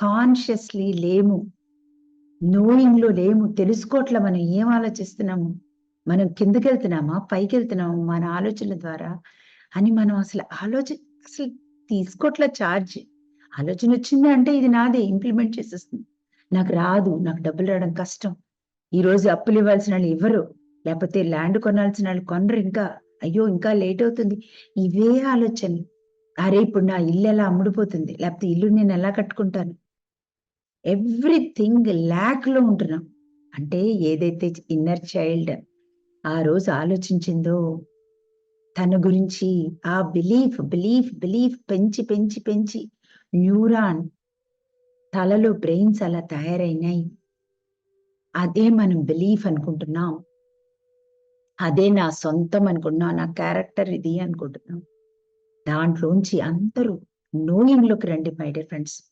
Consciously లేము. నోయింగ్లో లేము. తెలుసుకోవట్లే మనం ఏం ఆలోచిస్తున్నాము? మనం కిందకి వెళ్తున్నామా పైకి వెళ్తున్నాము మన ఆలోచనల ద్వారా అని మనం అసలు ఆలోచన అసలు తీసుకోవట్లే ఛార్జ్ ఆలోచన వచ్చింది అంటే ఇది నాదే ఇంప్లిమెంట్ చేసేస్తుంది. నాకు రాదు నాకు డబ్బులు రావడం కష్టం. ఈ రోజు అప్పులు ఇవ్వాల్సిన వాళ్ళు ఇవ్వరు లేకపోతే ల్యాండ్ కొనాల్సిన వాళ్ళు కొనరు ఇంకా. అయ్యో ఇంకా లేట్ అవుతుంది. ఇవే ఆలోచనలు. అరే ఇప్పుడు నా ఇల్లు ఎలా అమ్ముడుపోతుంది? లేకపోతే ఇల్లు నేను ఎలా కట్టుకుంటాను? ఎవ్రీథింగ్ ల్యాక్లో ఉంటున్నాం. అంటే ఏదైతే ఇన్నర్ చైల్డ్ ఆ రోజు ఆలోచించిందో తన గురించి ఆ బిలీఫ్ బిలీఫ్ బిలీఫ్ పెంచి పెంచి పెంచి న్యూరాన్ తలలో బ్రెయిన్స్ అలా తయారైనాయి. అదే మనం బిలీఫ్ అనుకుంటున్నాం. అదే నా సొంతం అనుకుంటున్నాం. నా క్యారెక్టర్ ఇది అనుకుంటున్నాం. దాంట్లోంచి అందరూ knowing లోకి రండి మై డియర్ ఫ్రెండ్స్.